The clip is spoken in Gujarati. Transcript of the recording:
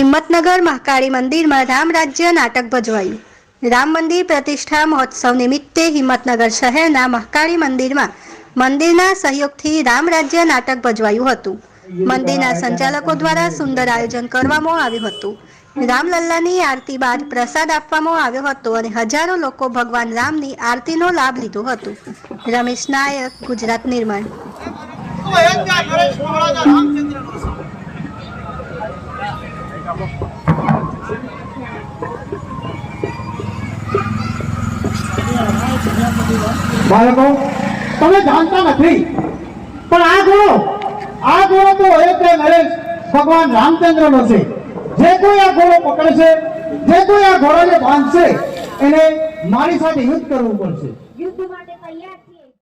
હિંમતનગર મહાકાળી મંદિરમાં રામ રાજ્ય નાટક ભજવાયું. રામ મંદિર પ્રતિષ્ઠા મહોત્સવ નિમિત્તે હિંમતનગર શહેરના મહાકાળી મંદિરમાં મંદિરના સહયોગથી રામ રાજ્ય નાટક ભજવાયું હતું. મંદિરના સંચાલકો દ્વારા સુંદર આયોજન કરવામાં આવ્યું હતું. રામલલ્લાની આરતી બાદ પ્રસાદ આપવામાં આવ્યો હતો અને હજારો લોકો ભગવાન રામની આરતીનો લાભ લીધો હતો. રમેશ નાયક, ગુજરાત નિર્માણ. બાળકો, તમે જાણતા નથી. પણ આ ઘોડો આ ઘોડો તો અયોધ્યા નરેશ, ભગવાન રામચંદ્રનો છે. જે કોઈ આ ઘોડો પકડશે, જે કોઈ આ ઘોડાને બાંધશે, એને મારી સાથે યુદ્ધ કરવું પડશે.